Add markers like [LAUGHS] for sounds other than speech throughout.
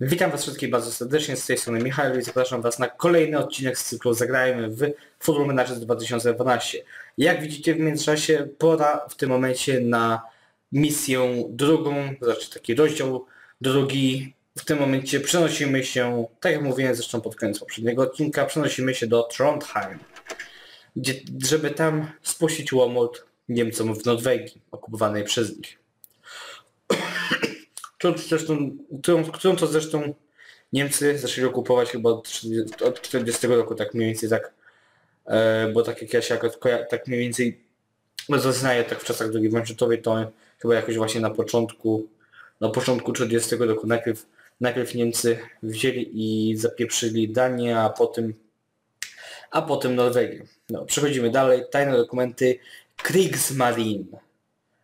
Witam Was wszystkich bardzo serdecznie, z tej strony Michał i zapraszam Was na kolejny odcinek z cyklu Zagrajmy w Football Manager 2012. Jak widzicie w międzyczasie pora w tym momencie na misję drugą, znaczy taki rozdział drugi. W tym momencie przenosimy się, tak jak mówiłem zresztą pod koniec poprzedniego odcinka, przenosimy się do Trondheim, gdzie, żeby tam spuścić łomot Niemcom w Norwegii, okupowanej przez nich którą, zresztą, którą to zresztą Niemcy zaczęli okupować chyba od 40, od 40 roku, tak mniej więcej tak, e, bo tak jak ja się jakoś, tak mniej więcej zaznaję tak w czasach II wojny światowej, to chyba jakoś właśnie na początku, na początku 40 roku najpierw, najpierw Niemcy wzięli i zapieprzyli Danię, a potem a potem Norwegię. No, przechodzimy dalej. Tajne dokumenty Kriegsmarine.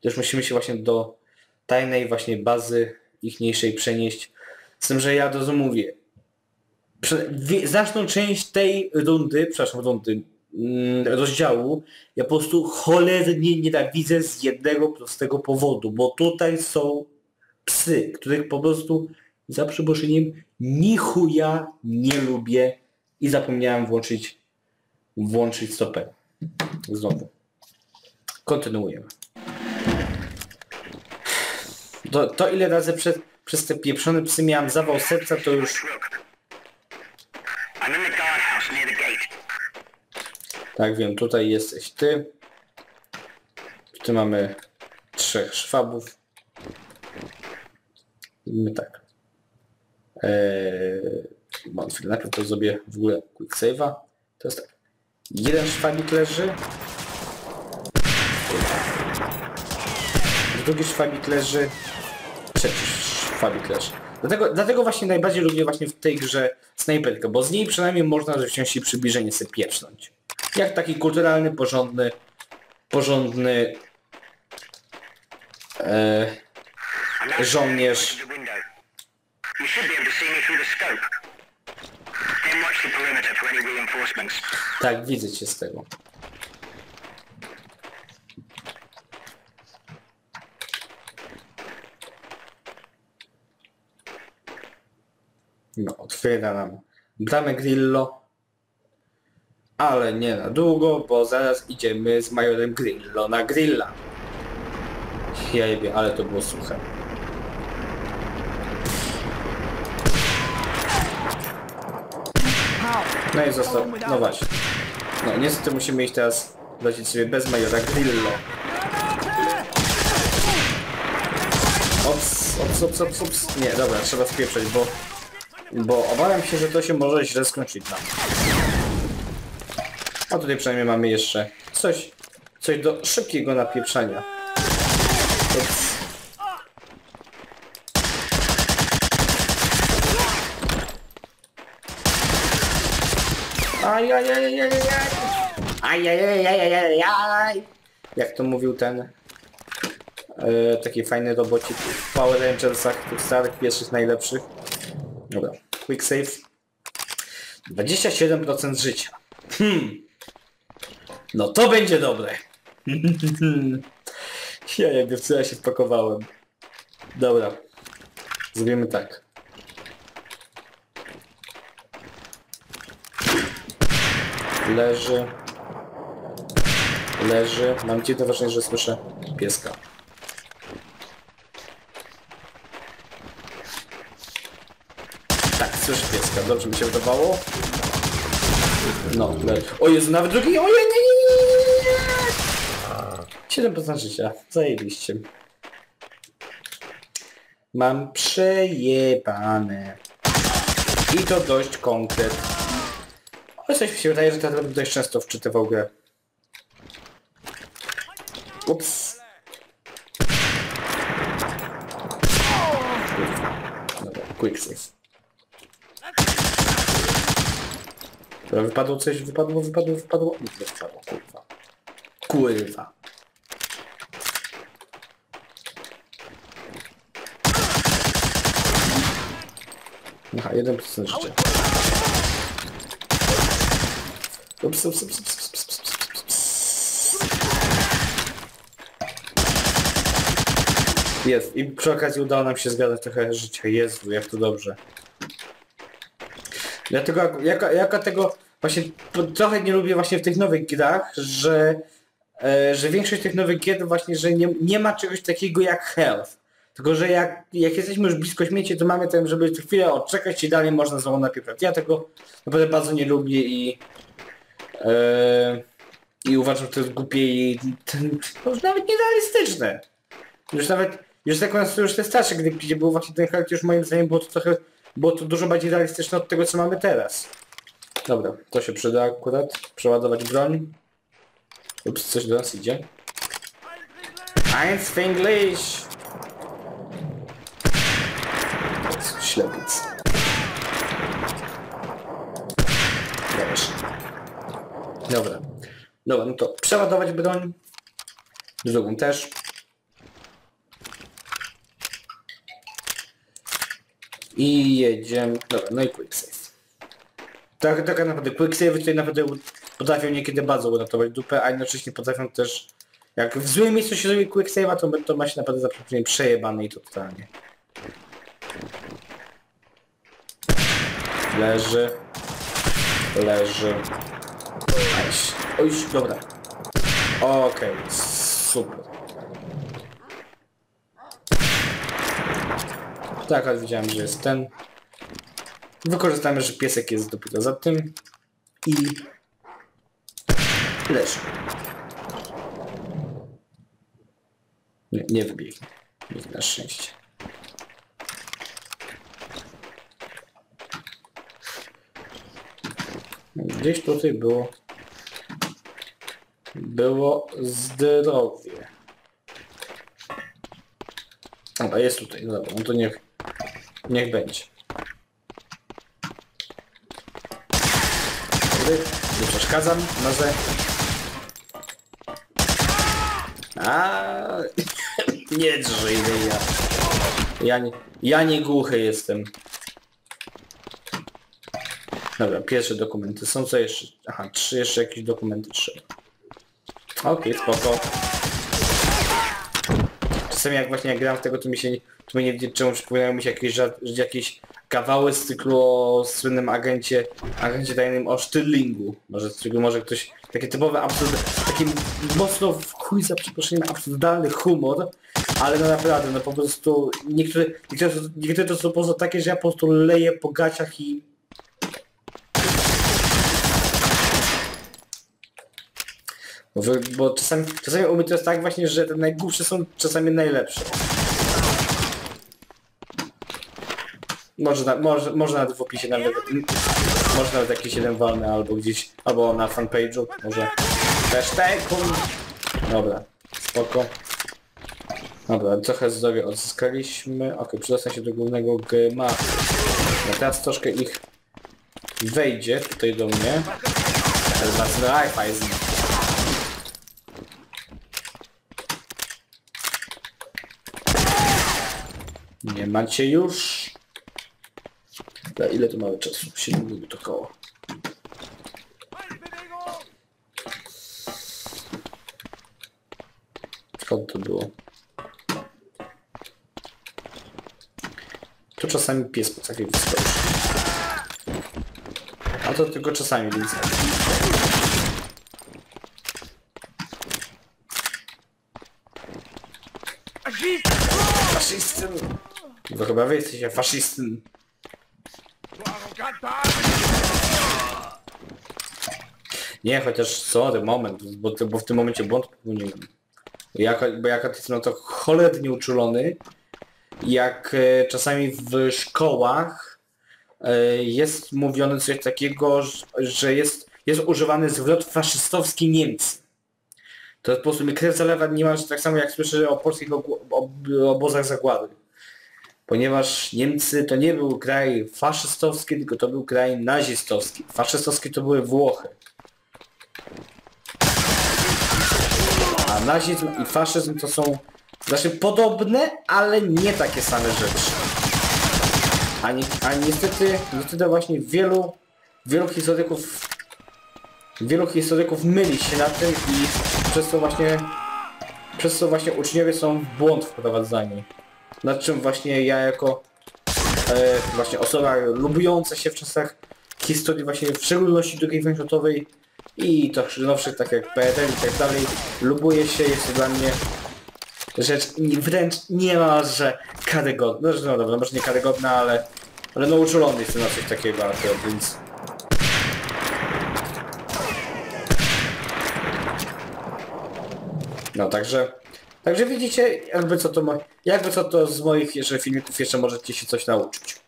Też musimy się właśnie do tajnej właśnie bazy ichniejszej przenieść. Z tym, że ja razu mówię, znaczną część tej rundy, przepraszam, rundy, mm, rozdziału, ja po prostu cholernie nienawidzę z jednego prostego powodu, bo tutaj są psy, których po prostu za przeproszeniem nichuja nie lubię i zapomniałem włączyć włączyć stopę. Znowu. Kontynuujemy. To, to ile razy przez, te pieprzone psy miałem zawał serca, to już... Tak wiem, tutaj jesteś ty. Tu mamy trzech szwabów. My tak. Eee, najpierw to zrobię w ogóle quick save'a. To jest tak. Jeden szwabik leży. Drugi szwabik leży przecież Fabi Clash. Dlatego, dlatego właśnie najbardziej lubię właśnie w tej grze snajperkę, bo z niej przynajmniej można wziąć i przybliżenie sobie pieprznąć. Jak taki kulturalny, porządny, porządny e, żołnierz. Tak, widzę cię z tego. Otwiera nam bramę Grillo. Ale nie na długo, bo zaraz idziemy z majorem Grillo na grilla. Jejbie, ale to było suche. No i został. No właśnie. No niestety musimy iść teraz lecieć sobie bez majora Grillo. Ops, ops, ops, ops, ops. Nie, dobra, trzeba spieprzeć, bo bo obawiam się, że to się może źle skończyć nam. A tutaj przynajmniej mamy jeszcze coś, coś do szybkiego napieprzania. Ups. Jak to mówił ten e, taki fajny robocik w Power Rangersach, tych starych, pierwszych, najlepszych. Dobra, quick save. 27% życia. Hmm. No to będzie dobre. [LAUGHS] ja jakby w co ja się wpakowałem. Dobra. Zrobimy tak. Leży. Leży. Mam dziwne wrażenie, że słyszę pieska. Słyszę pieska, dobrze mi się wydawało. No. O Jezu, nawet drugi, ojej, nie, nie, nie, nie. 7% życia, zajebiście. Mam przejebane. I to dość konkret. Ale coś mi się wydaje, że będę dość często wczytywał grę. Ups. Dobra, quick save. Wypadło coś, wypadło, wypadło, wypadło. Nie wypadło, kurwa. Kurwa. Aha, 1% życia. Ups, ups, ups, ups, ups, ups, ups. Jest. I przy okazji udało nam się zgadać trochę życia. Jezu, jak to dobrze. Dlatego jak- jako, jako tego właśnie trochę nie lubię właśnie w tych nowych grach, że, e, że większość tych nowych gier właśnie, że nie, nie ma czegoś takiego jak health. Tylko, że jak, jak jesteśmy już blisko śmieci, to mamy ten, żeby chwilę odczekać i dalej można znowu napieprzać. Ja tego naprawdę bardzo nie lubię i e, i uważam, że to jest głupie i ten, to już nawet nierealistyczne. Już nawet, już tak nas już te starsze gry, gdzie był właśnie ten health, już moim zdaniem było to trochę, było to dużo bardziej realistyczne od tego, co mamy teraz. Dobra, to się przyda akurat. Przeładować broń. Ups, coś do nas idzie. Eins English! Ślepiec. Dobra. Dobra, no to przeładować broń. Drugą też. I jedziemy. Dobra, no i quick save. Tak, tak naprawdę quick save tutaj naprawdę potrafią niekiedy bardzo uratować dupę, a jednocześnie potrafią też... Jak w złym miejscu się zrobi quick save'a, to, to ma się naprawdę za przeproszeniem przejebane i to totalnie. Leży. Leży. Nice. Oj, dobra. Okej, super. Tak, ale widziałem, że jest ten. Wykorzystamy, że piesek jest dopiero za tym. I... Leży. Nie, nie wybiegnie. Nikt na szczęście. Gdzieś tutaj było... Było zdrowie. Dobra, jest tutaj, dobra, no to niech, niech będzie. Dobry, nie przeszkadzam, może... A [LAUGHS] nie drżyj ja. Ja nie, ja nie głuchy jestem. Dobra, pierwsze dokumenty. Są co jeszcze? Aha, trzy jeszcze jakieś dokumenty trzeba. Okej, spoko. Czasami jak właśnie jak gram w tego, to mi się to mi nie czemu przypominają mi się jakieś, jakieś kawały z cyklu o słynnym agencie, agencie tajnym o Sztyrlingu. Może może ktoś, takie typowe absurd, taki mocno w chuj za przeproszeniem absurdalny humor, ale no naprawdę, no po prostu niektóre, niektóre, niektóre to są po prostu takie, że ja po prostu leję po gaciach i Bo, bo czasami, czasami u mnie to jest tak właśnie, że te najgłupsze są czasami najlepsze. Może, na, może, może nawet w opisie nawet, może nawet jakiś jeden walny albo gdzieś, albo na fanpage'u, może hashtag. Dobra, spoko. Dobra, trochę zdrowia odzyskaliśmy. Ok, przedostać się do głównego gmachu. No teraz troszkę ich wejdzie tutaj do mnie. Ale was Raiffeisen. Nie macie już. Dobra, ile tu mamy czasu? 7 minut około. Skąd to było? Tu czasami pies potrafi wyskoczyć. A to tylko czasami, więc... Faszystyn! To chyba wy jesteście faszystyn. Nie, chociaż sorry, moment, bo, bo w tym momencie błąd popełniłem. Jako, bo jako jestem na to cholernie uczulony, jak e, czasami w szkołach e, jest mówione coś takiego, że- jest, jest używany zwrot faszystowski Niemcy. To po prostu mi krew zalewa niemal tak samo jak słyszę o polskich ogło- ob- obozach zagłady. Ponieważ Niemcy to nie był kraj faszystowski, tylko to był kraj nazistowski. Faszystowskie to były Włochy. A nazizm i faszyzm to są znaczy podobne, ale nie takie same rzeczy. A, ni a niestety, niestety właśnie wielu, wielu historyków wielu historyków myli się na tym i przez to właśnie przez właśnie uczniowie są w błąd wprowadzani. Nad czym właśnie ja jako e, właśnie osoba lubiąca się w czasach historii właśnie w szczególności drugiej światowej i to nowszych tak jak PRL i tak dalej. Lubuje się, jest to dla mnie rzecz wręcz niemalże karygodna. No, no dobra, może nie karygodna, ale, ale no uczulony jestem na coś takiego akurat, więc... No także... Także widzicie, jakby co to mo- jakby co to z moich jeszcze filmików jeszcze możecie się coś nauczyć.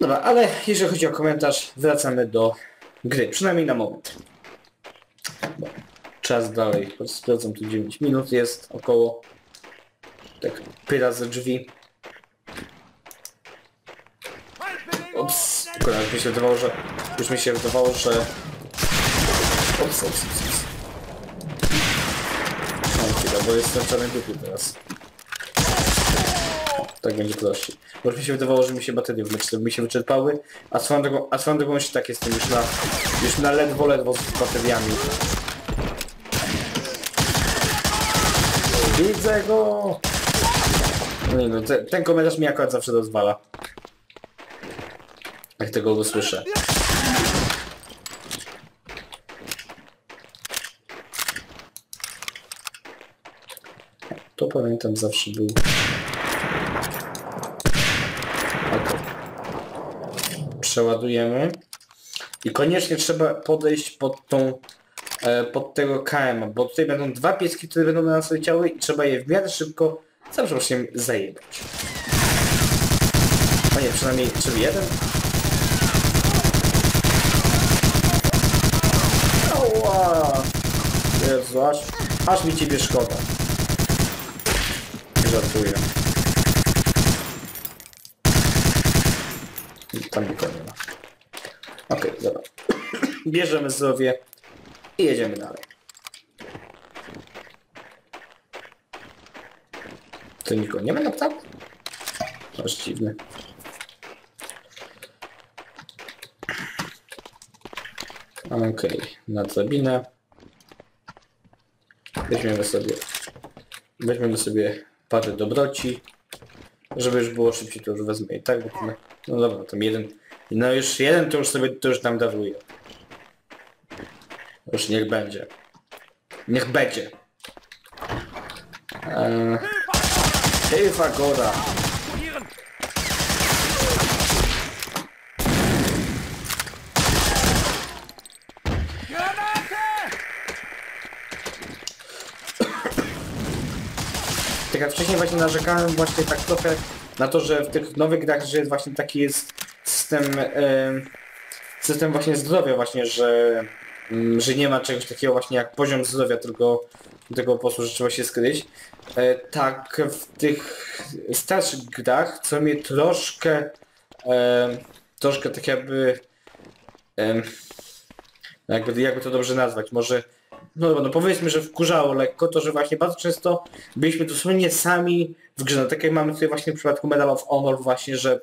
Dobra, ale jeżeli chodzi o komentarz, wracamy do gry, przynajmniej na moment. Czas dalej, sprawdzam tu 9 minut jest około. Tak, pyra ze drzwi. Ups, akurat mi się wydawało, że... Już mi się wydawało, że... Ups, ups, ups, ups. Mam chwilę, bo jestem w czarnej dupie teraz. Tak będzie prościej. Bo już mi się wydawało, że mi się baterie w meczu mi się wyczerpały, a swoją drogą, a swoją jeszcze tak jestem już na, już na ledwo, ledwo z bateriami. Widzę go! No nie no, te, ten komentarz mi akurat zawsze rozwala. Jak tego usłyszę. To pamiętam zawsze był. Ok. Przeładujemy. I koniecznie trzeba podejść pod tą e, pod tego KM, bo tutaj będą dwa pieski, które będą na nas leciały i trzeba je w miarę szybko zawsze właśnie zajebać. A nie, przynajmniej czyli jeden. Jezu, aż, aż mi ciebie szkoda. Żartuję. Tam nikogo nie ma. Okej, dobra. [CLEARS THROAT] Bierzemy zdrowie i jedziemy dalej. To nikogo nie ma na ptaku? Aż dziwne. Okej, na drabinę. Weźmiemy sobie weźmiemy sobie parę dobroci. Żeby już było szybciej, to już wezmę i tak, bo to, no dobra, tam jeden. No już jeden to już sobie to już nam daruję. Już niech będzie. Niech będzie. Eee, Hilfa Gora. Jak wcześniej właśnie narzekałem właśnie tak trochę na to, że w tych nowych grach, że właśnie taki jest system, em, system właśnie zdrowia właśnie, że, mm, że nie ma czegoś takiego właśnie jak poziom zdrowia, tylko tego po prostu, że trzeba się skryć. Tak w tych starszych grach, co mnie troszkę, troszkę tak jakby, jakby, jakby to dobrze nazwać, może no dobra, no powiedzmy, że wkurzało lekko to, że właśnie bardzo często byliśmy dosłownie sami w grze. No tak jak mamy tutaj właśnie w przypadku Medal of Honor właśnie, że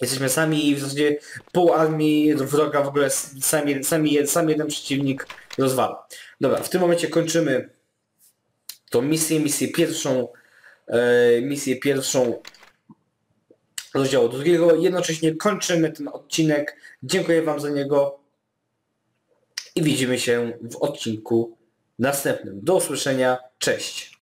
jesteśmy sami i w zasadzie pół armii wroga w ogóle sami, sami, sam jeden przeciwnik rozwala. Dobra, w tym momencie kończymy tą misję, misję pierwszą, e, misję pierwszą rozdziału drugiego. Jednocześnie kończymy ten odcinek. Dziękuję Wam za niego i widzimy się w odcinku następnym. Do usłyszenia, cześć!